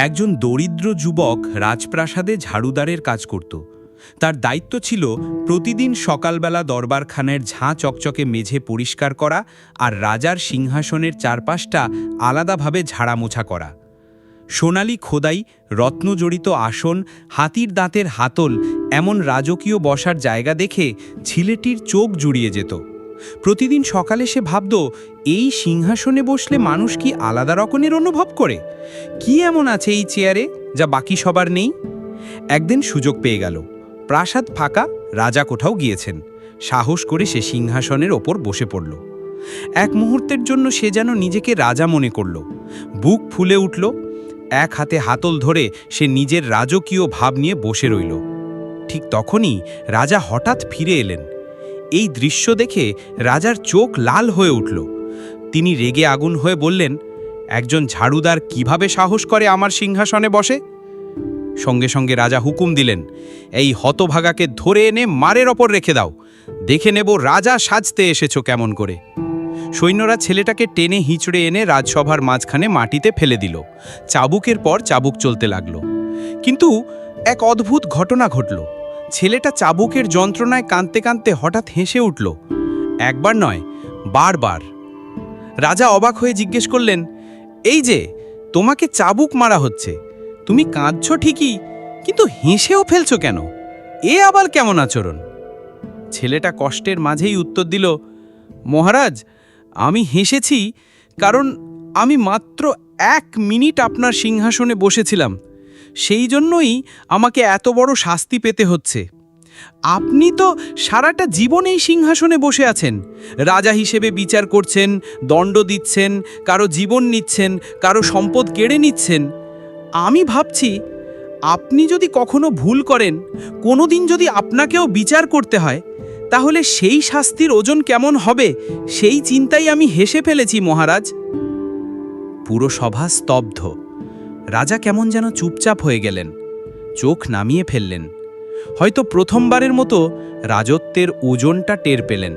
একজন দরিদ্র যুবক রাজপ্রাসাদে ঝাড়ুদারের কাজ করত। তার দায়িত্ব ছিল প্রতিদিন সকালবেলা দরবারখানের ঝাঁ চকচকে মেঝে পরিষ্কার করা আর রাজার সিংহাসনের চারপাশটা আলাদাভাবে ঝাড়ামোছা করা। সোনালি খোদাই রত্নজড়িত আসন, হাতির দাঁতের হাতল, এমন রাজকীয় বসার জায়গা দেখে ছেলেটির চোখ জুড়িয়ে যেত। প্রতিদিন সকালে সে ভাবত, এই সিংহাসনে বসলে মানুষ কি আলাদা রকমের অনুভব করে? কি এমন আছে এই চেয়ারে যা বাকি সবার নেই? একদিন সুযোগ পেয়ে গেল। প্রাসাদ ফাঁকা, রাজা কোথাও গিয়েছেন। সাহস করে সে সিংহাসনের ওপর বসে পড়ল। এক মুহূর্তের জন্য সে যেন নিজেকে রাজা মনে করল। বুক ফুলে উঠল। এক হাতে হাতল ধরে সে নিজের রাজকীয় ভাব নিয়ে বসে রইল। ঠিক তখনই রাজা হঠাৎ ফিরে এলেন। এই দৃশ্য দেখে রাজার চোখ লাল হয়ে উঠল। তিনি রেগে আগুন হয়ে বললেন, একজন ঝাড়ুদার কীভাবে সাহস করে আমার সিংহাসনে বসে? সঙ্গে সঙ্গে রাজা হুকুম দিলেন, এই হতভাগাকে ধরে এনে মারের ওপর রেখে দাও। দেখে নেব রাজা সাজতে এসেছ কেমন করে। সৈন্যরা ছেলেটাকে টেনে হিঁচড়ে এনে রাজসভার মাঝখানে মাটিতে ফেলে দিল। চাবুকের পর চাবুক চলতে লাগল। কিন্তু এক অদ্ভুত ঘটনা ঘটল। ছেলেটা চাবুকের যন্ত্রণায় কাঁদতে কাঁদতে হঠাৎ হেসে উঠল। একবার নয়, বারবার। রাজা অবাক হয়ে জিজ্ঞেস করলেন, এই যে, তোমাকে চাবুক মারা হচ্ছে। তুমি কাঁদছ ঠিকই, কিন্তু হেসেও ফেলছো কেন? এ আবার কেমন আচরণ? ছেলেটা কষ্টের মাঝেই উত্তর দিল, মহারাজ, আমি হেসেছি কারণ আমি মাত্র এক মিনিট আপনার সিংহাসনে বসেছিলাম। সেই জন্যই আমাকে এত বড় শাস্তি পেতে হচ্ছে। আপনি তো সারাটা জীবন এই সিংহাসনে বসে আছেন। রাজা হিসেবে বিচার করছেন, দণ্ড দিচ্ছেন, কারও জীবন নিচ্ছেন, কারও সম্পদ কেড়ে নিচ্ছেন। আমি ভাবছি, আপনি যদি কখনো ভুল করেন কোনো দিন যদি আপনাকেও বিচার করতে হয়, তাহলে সেই শাস্তির ওজন কেমন হবে, সেই চিন্তাই আমি হেসে ফেলেছি মহারাজ। পুরো সভা স্তব্ধ। রাজা কেমন যেন চুপচাপ হয়ে গেলেন। চোখ নামিয়ে ফেললেন। হয়তো প্রথমবারের মতো রাজত্বের ওজনটা টের পেলেন।